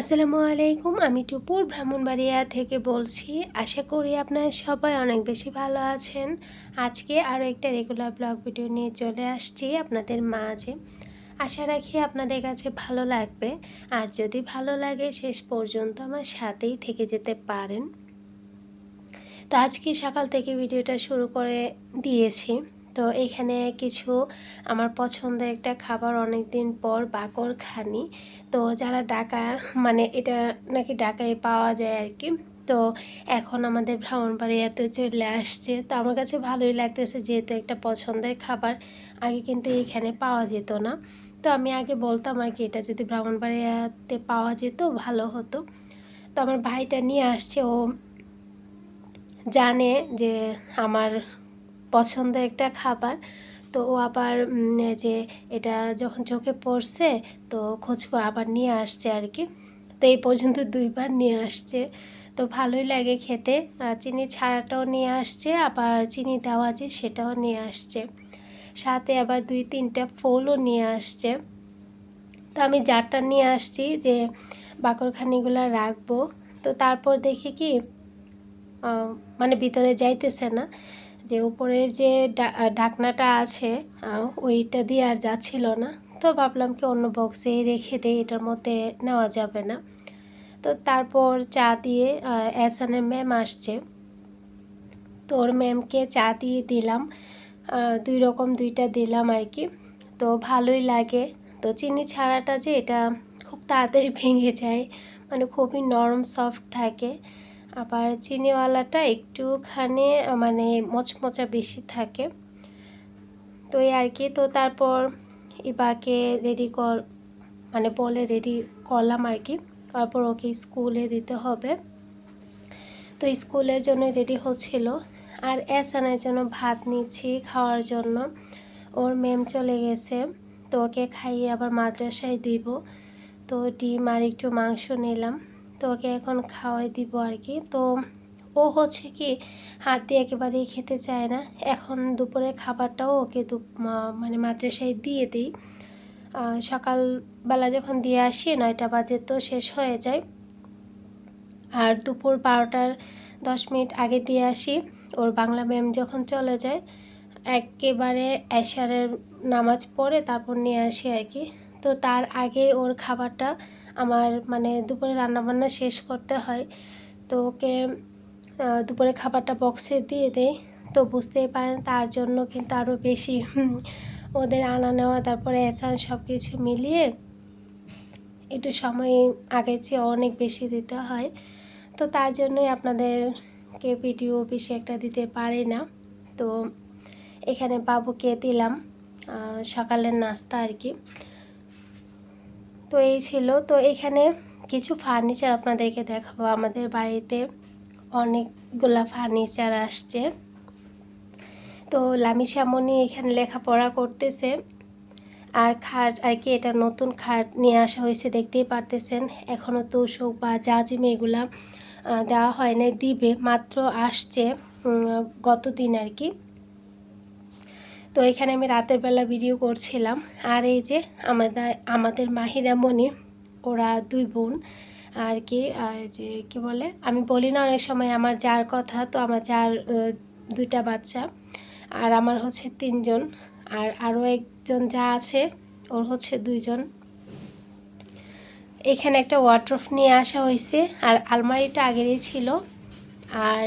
আসসালামু আলাইকুম, আমি টুপুর ব্রাহ্মণবাড়িয়া থেকে বলছি, আশা করি আপনারা সবাই অনেক বেশি ভালো আছেন। আজকে আরও একটা রেগুলার ব্লগ ভিডিও নিয়ে চলে আসছি আপনাদের মাঝে। আশা রাখি আপনাদের কাছে ভালো লাগবে। আর যদি ভালো লাগে, শেষ পর্যন্ত আমার সাথেই থেকে যেতে পারেন। তো আজকে সকাল থেকে ভিডিওটা শুরু করে দিয়েছি। তো এখানে কিছু আমার পছন্দের একটা খাবার অনেক দিন পর বাকর খানি। তো যারা ডাকা মানে এটা নাকি ডাকায় পাওয়া যায় আর কি তো এখন আমাদের ভ্রমণবাড়িয়াতে চলে আসছে। তো আমার কাছে ভালোই লাগতেছে যেহেতু একটা পছন্দের খাবার। আগে কিন্তু এখানে পাওয়া যেত না। তো আমি আগে বলতাম আর কি এটা যদি ভ্রমণবাড়িয়াতে পাওয়া যেত, ভালো হতো। তো আমার ভাইটা নিয়ে আসছে। ও জানে যে আমার পছন্দের একটা খাবার। তো ও আবার যে এটা যখন চোখে পড়ছে, তো খোঁজ আবার নিয়ে আসছে আর কি তো এই পর্যন্ত দুইবার নিয়ে আসছে। তো ভালোই লাগে খেতে। চিনি ছাড়াটাও নিয়ে আসছে, আবার চিনি দেওয়া যে সেটাও নিয়ে আসছে। সাথে আবার দুই তিনটা ফুলও নিয়ে আসছে। তো আমি জারটা নিয়ে আসছি যে বাকরখানিগুলো রাখব। তো তারপর দেখি কি মানে ভিতরে যাইতেছে না। যে উপরের যে ঢাকনাটা আছে ওইটা দিয়ে আর যাচ্ছিল না। তো ভাবলাম কি অন্য বক্সে রেখে দেয় এটার মধ্যে নেওয়া যাবে না। তো তারপর চা দিয়ে এসানের ম্যাম আসছে। তো ওর ম্যামকে চা দিয়ে দিলাম দুই রকম দুইটা দিলাম আর কি। তো ভালোই লাগে। তো চিনি ছাড়াটা যে এটা খুব তাড়াতাড়ি ভেঙে যায় মানে খুবই নরম সফট থাকে। আবার চিনিওয়ালাটা একটুখানি মানে মচমচা বেশি থাকে। তো এই আর কি, তো তারপর ইবাকে রেডি কর মানে বলে রেডি করলাম আর কি। তারপর ওকে স্কুলে দিতে হবে। তো স্কুলের জন্য রেডি হচ্ছিল। আর এসানের জন্য ভাত নিচ্ছি খাওয়ার জন্য। ওর ম্যাম চলে গেছে। তো ওকে খাইয়ে আবার মাদ্রাসায় দিব। তো ডিম আর একটু মাংস নিলাম। তো ওকে এখন খাওয়াই দিব আর কি তো ও হচ্ছে কি হাত দিয়ে একেবারেই খেতে চায় না। এখন দুপুরের খাবারটাও ওকে মানে মাদ্রাসায় দিয়ে দিই। সকালবেলা যখন দিয়ে আসি, নয়টা বাজে তো শেষ হয়ে যায়। আর দুপুর বারোটার দশ মিনিট আগে দিয়ে আসি। ওর বাংলা ম্যাম যখন চলে যায়, একেবারে এশারের নামাজ পড়ে তারপর নিয়ে আসি আর কি তো তার আগে ওর খাবারটা আমার মানে দুপুরে রান্নাবান্না শেষ করতে হয়। তো ওকে দুপুরে খাবারটা বক্সে দিয়ে দেয় তো বুঝতেই পারেন তার জন্য কিন্তু আরও বেশি ওদের আনা নেওয়া, তারপরে এসান সব কিছু মিলিয়ে একটু সময় আগের চেয়ে অনেক বেশি দিতে হয়। তো তার জন্যই আপনাদেরকে ভিডিও বেশি একটা দিতে পারি না। তো এখানে বাবুকে দিলাম সকালের নাস্তা আর কি। তো এই ছিল। তো এখানে কিছু ফার্নিচার আপনাদেরকে দেখাবো। আমাদের বাড়িতে অনেকগুলা ফার্নিচার আসছে। তো লামি শ্যামনি এখানে লেখাপড়া করতেছে। আর খাট আর কি, এটা নতুন খাট নিয়ে আসা হয়েছে, দেখতেই পারতেছেন। এখনও তোষক বা জাজিমে এগুলা দেওয়া হয় না দিবে। মাত্র আসছে গত দিন আর কি। তো এখানে আমি রাতের বেলা ভিডিও করছিলাম। আর এই যে আমাদের আমাদের মাহিরা মনি ওরা দুই বোন, আর কি যে কি বলে, আমি বলি না অনেক সময় আমার যার কথা, তো আমার যার দুইটা বাচ্চা, আর আমার হচ্ছে তিনজন, আর আরও একজন যা আছে, ওর হচ্ছে দুইজন। এখানে একটা ওয়াট্রফ নিয়ে আসা হয়েছে, আর আলমারিটা আগেরই ছিল। আর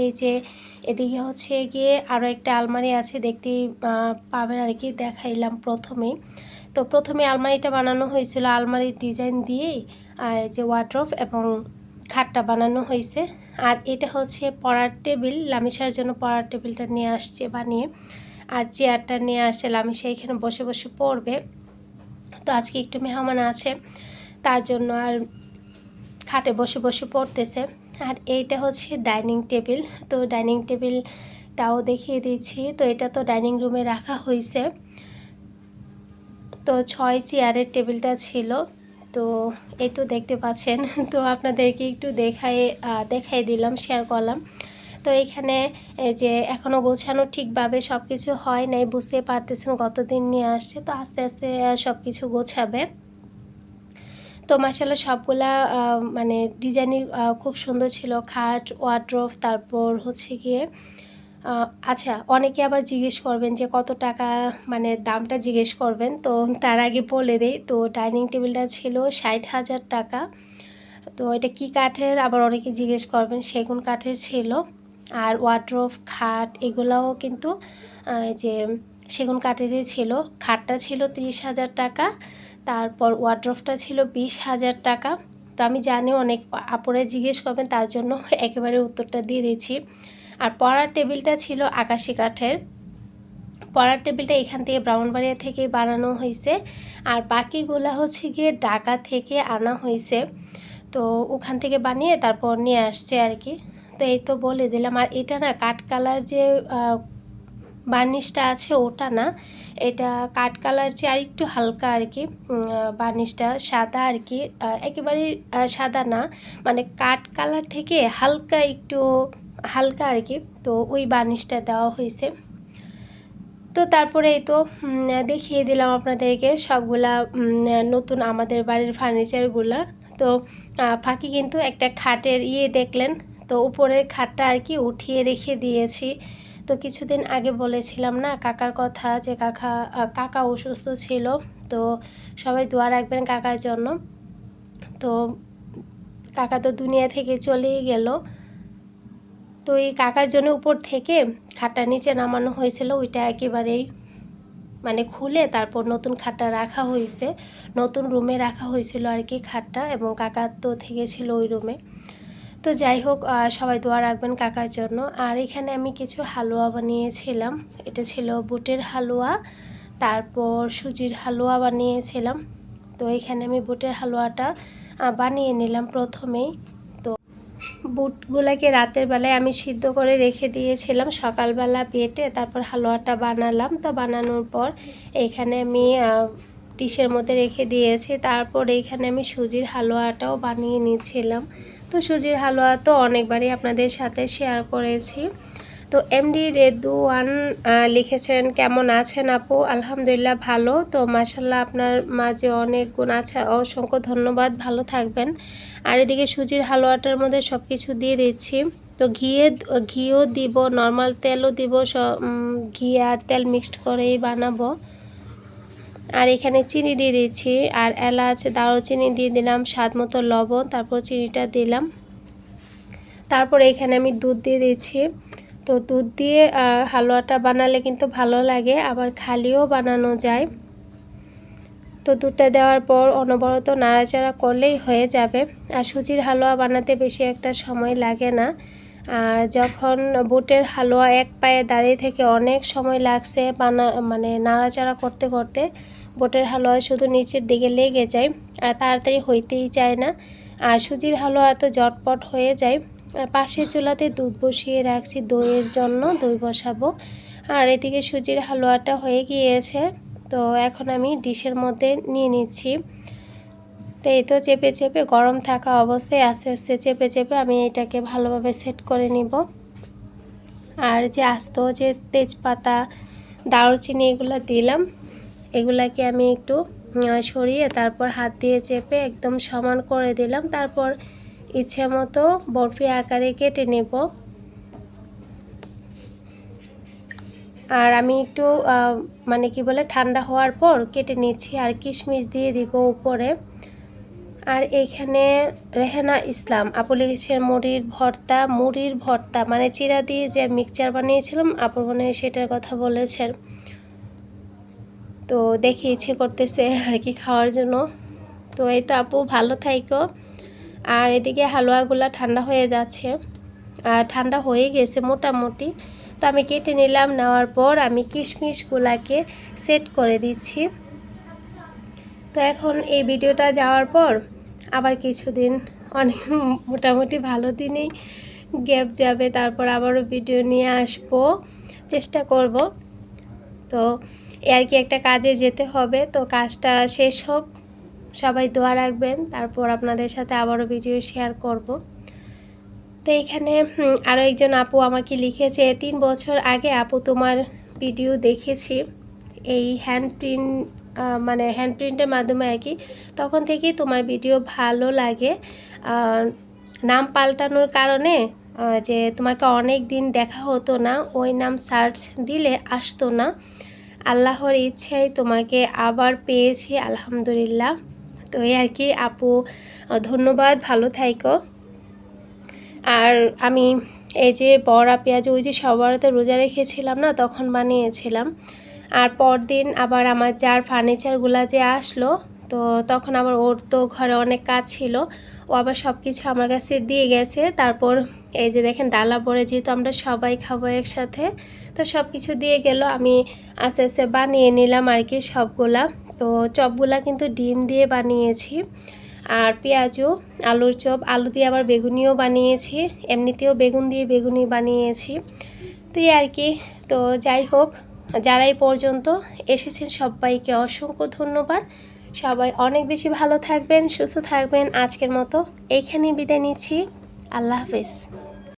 এই যে এদিকে হচ্ছে গিয়ে আরও একটা আলমারি আছে দেখতে পাবেন আর কি, দেখাইলাম প্রথমেই তো প্রথমে আলমারিটা বানানো হয়েছিল আলমারির ডিজাইন দিয়েই যে ওয়ার্ড্রফ এবং খাটটা বানানো হয়েছে। আর এটা হচ্ছে পড়ার টেবিল লামিশার জন্য পড়ার টেবিলটা নিয়ে আসছে, বানিয়ে। আর চেয়ারটা নিয়ে আসছে, লামিসা এখানে বসে বসে পড়বে। তো আজকে একটু মেহমান আছে, তার জন্য আর খাটে বসে বসে পড়তেছে। আর এইটা হচ্ছে ডাইনিং টেবিল। তো ডাইনিং টেবিলটাও দেখিয়ে দিচ্ছি। তো এটা তো ডাইনিং রুমে রাখা হয়েছে তো ছয় চেয়ারের টেবিলটা ছিল। তো এই তো দেখতে পাচ্ছেন। তো আপনাদেরকে একটু দেখাই দেখাই দিলাম শেয়ার করলাম। তো এখানে যে এখনও গোছানো ঠিকভাবে সব কিছু হয় নাই, বুঝতে পারতেছেন গতদিন নিয়ে আসছে। তো আস্তে আস্তে সব কিছু গোছাবে। তো মাসাল্লাহ সবগুলা মানে ডিজাইনই খুব সুন্দর ছিল। খাট ওয়ার্ড্রোফ তারপর হচ্ছে গিয়ে আচ্ছা অনেকে আবার জিজ্ঞেস করবেন যে কত টাকা মানে দামটা জিজ্ঞেস করবেন। তো তার আগে বলে দেই, তো ডাইনিং টেবিলটা ছিল ষাট হাজার টাকা। তো এটা কি কাঠের? আবার অনেকে জিজ্ঞেস করবেন, সেগুন কাঠের ছিল। আর ওয়ার্ড্রোফ খাট, এগুলাও কিন্তু যে সেগুন কাঠেরই ছিল। খাটটা ছিল তিরিশ হাজার টাকা। তারপর ওয়ার্ড্রোফটা ছিল বিশ হাজার টাকা। তো আমি জানি অনেক আপুরে জিজ্ঞেস করবেন, তার জন্য একেবারে উত্তরটা দিয়ে দিচ্ছি। আর পড়ার টেবিলটা ছিল আকাশি কাঠের। পড়ার টেবিলটা এখান থেকে ব্রাহ্মণবাড়িয়া থেকে বানানো হয়েছে। আর বাকিগুলা হচ্ছে গিয়ে ঢাকা থেকে আনা হয়েছে। তো ওখান থেকে বানিয়ে তারপর নিয়ে আসছে আর কি। তো এই তো বলে দিলাম। আর এটা না কাঠ কালার যে বার্নিশটা আছে, ওটা না। এটা কাঠ কালার চেয়ে আর একটু হালকা আর কি বার্নিশটা সাদা আর কি একেবারে সাদা না। মানে কাঠ কালার থেকে হালকা একটু হালকা আর কি, তো ওই বার্নিশটা দেওয়া হয়েছে। তো তারপরে এই তো দেখিয়ে দিলাম আপনাদেরকে সবগুলা নতুন আমাদের বাড়ির ফার্নিচারগুলা। তো ফাঁকি কিন্তু একটা খাটের ইয়ে দেখলেন, তো উপরের খাটটা আর কি উঠিয়ে রেখে দিয়েছি। তো কিছুদিন আগে বলেছিলাম না কাকার কথা যে কাকা কাকা অসুস্থ ছিল, তো সবাই দোয়া রাখবেন কাকার জন্য। তো কাকা তো দুনিয়া থেকে চলেই গেল। তো এই কাকার জন্য উপর থেকে খাটটা নিচে নামানো হয়েছিল, ওইটা একেবারেই মানে খুলে তারপর নতুন খাটটা রাখা হয়েছে। নতুন রুমে রাখা হয়েছিল আর কি খাটটা, এবং কাকার তো থেকে ছিল ওই রুমে। তো যাই হোক সবাই দোয়া রাখবেন কাকার জন্য। আর এখানে আমি কিছু হালুয়া বানিয়েছিলাম। এটা ছিল বুটের হালুয়া, তারপর সুজির হালুয়া বানিয়েছিলাম। তো এখানে আমি বুটের হালুয়াটা বানিয়ে নিলাম প্রথমেই। তো বুটগুলাকে রাতের বেলায় আমি সিদ্ধ করে রেখে দিয়েছিলাম। সকালবেলা বেটে তারপর হালুয়াটা বানালাম। তো বানানোর পর এখানে আমি ডিশের মধ্যে রেখে দিয়েছি। তারপর এখানে আমি সুজির হালুয়াটাও বানিয়ে নিচ্ছিলাম। তো সুজির হালুয়া তো অনেকবারই আপনাদের সাথে শেয়ার করেছি। তো এমডি রেদুয়ান লিখেছেন, কেমন আছেন আপু? আলহামদুলিল্লাহ ভালো। তো মাসাল্লাহ আপনার মাঝে অনেক গুণ আছে। অসংখ্য ধন্যবাদ। ভালো থাকবেন। আর এদিকে সুজির হালুয়াটার মধ্যে সব কিছু দিয়ে দিচ্ছি। তো ঘিয়ে, ঘিও দিব নর্মাল তেলও দিব ঘি আর তেল মিক্সড করেই বানাবো। আর এখানে চিনি দিয়ে দিচ্ছি আর এলাচ, দারুচিনি দিয়ে দিলাম, স্বাদ মতো লবণ, তারপর চিনিটা দিলাম। তারপর এখানে আমি দুধ দিয়ে দিচ্ছি তো দুধ দিয়ে হালুয়াটা বানালে কিন্তু ভালো লাগে, আবার খালিও বানানো যায়। তো দুধটা দেওয়ার পর অনবরত নাড়াচাড়া করলেই হয়ে যাবে। আর সুজির হালুয়া বানাতে বেশি একটা সময় লাগে না। আর যখন বুটের হালুয়া এক পায়ে দাঁড়িয়ে থেকে অনেক সময় লাগছে বানা মানে নাড়াচাড়া করতে করতে, বুটের হালুয়া শুধু নিচের দিকে লেগে যায়, আর তাড়াতাড়ি হইতেই চায় না। আর সুজির হালুয়া তো জটপট হয়ে যায় আর পাশের চুলাতে দুধ বসিয়ে রাখছি দইয়ের জন্য, দই বসাবো। আর এদিকে সুজির হালুয়াটা হয়ে গিয়েছে, তো এখন আমি ডিশের মধ্যে নিয়ে নিচ্ছি। তো এই তো চেপে চেপে গরম থাকা অবস্থায় আস্তে আস্তে চেপে চেপে আমি এটাকে ভালোভাবে সেট করে নিব। আর যে আস্ত যে তেজপাতা, দারুচিনি এগুলো দিলাম, এগুলাকে আমি একটু সরিয়ে তারপর হাত দিয়ে চেপে একদম সমান করে দিলাম। তারপর ইচ্ছে মতো বরফি আকারে কেটে নেব। আর আমি একটু মানে কি বলে, ঠান্ডা হওয়ার পর কেটে নিচ্ছি। আর কিশমিশ দিয়ে দিব উপরে। আর এইখানে রেহানা ইসলাম আপু লিখেছেন মুড়ির ভর্তা মুড়ির ভর্তা মানে চিরা দিয়ে যে মিক্সচার বানিয়েছিলাম আপু মনে সেটার কথা বলেছেন। তো দেখি ইচ্ছে করতেছে আর কি খাওয়ার জন্য। তো এই তো আপু, ভালো থাইকো। আর এদিকে হালুয়াগুলা ঠান্ডা হয়ে যাচ্ছে। আর ঠান্ডা হয়ে গেছে মোটামুটি। তো আমি কেটে নিলাম, নেওয়ার পর আমি কিশমিশগুলাকে সেট করে দিচ্ছি। তো এখন এই ভিডিওটা যাওয়ার পর আবার কিছুদিন অনেক মোটামুটি ভালো দিনই গ্যাপ যাবে, তারপর আবারও ভিডিও নিয়ে আসব, চেষ্টা করব। তো আর কি একটা কাজে যেতে হবে, তো কাজটা শেষ হোক, সবাই দোয়া রাখবেন, তারপর আপনাদের সাথে আবারও ভিডিও শেয়ার করব। তো এখানে আরও একজন আপু আমাকে লিখেছে, তিন বছর আগে আপু তোমার ভিডিও দেখেছি, এই হ্যান্ড প্রিন্ট মানে হ্যান্ড প্রিন্টের মাধ্যমে আর কি, তখন থেকেই তোমার ভিডিও ভালো লাগে। নাম পাল্টানোর কারণে যে তোমাকে অনেক দিন দেখা হতো না, ওই নাম সার্চ দিলে আসতো না। আল্লাহর ইচ্ছায় তোমাকে আবার পেয়েছি, আলহামদুলিল্লাহ। তো এই আর কি, আপু ধন্যবাদ, ভালো থাইকো। আর আমি এই যে বড়া পেঁয়াজ, ওই যে সবারতে রোজা রেখেছিলাম না, তখন বানিয়েছিলাম। আর পরদিন আবার আমার যার ফার্নিচারগুলো যে আসলো, তো তখন আবার ওর তো ঘরে অনেক কাজ ছিল, ও আবার সব কিছু আমার কাছে দিয়ে গেছে। তারপর এই যে দেখেন ডালা পরে যেহেতু আমরা সবাই খাব একসাথে, তো সব কিছু দিয়ে গেল। আমি আস্তে আস্তে বানিয়ে নিলাম আর কি সবগুলা। তো চপগুলা কিন্তু ডিম দিয়ে বানিয়েছি আর পেঁয়াজও আলুর চপ, আলু দিয়ে আবার বেগুনিও বানিয়েছি, এমনিতেও বেগুন দিয়ে বেগুনি বানিয়েছি। তো আর কি। তো যাই হোক যারা এই পর্যন্ত এসেছেন, সবাইকে অসংখ্য ধন্যবাদ। সবাই অনেক বেশি ভালো থাকবেন, সুস্থ থাকবেন। আজকের মতো এইখানেই বিদায় নিচ্ছি। আল্লাহ হাফেজ।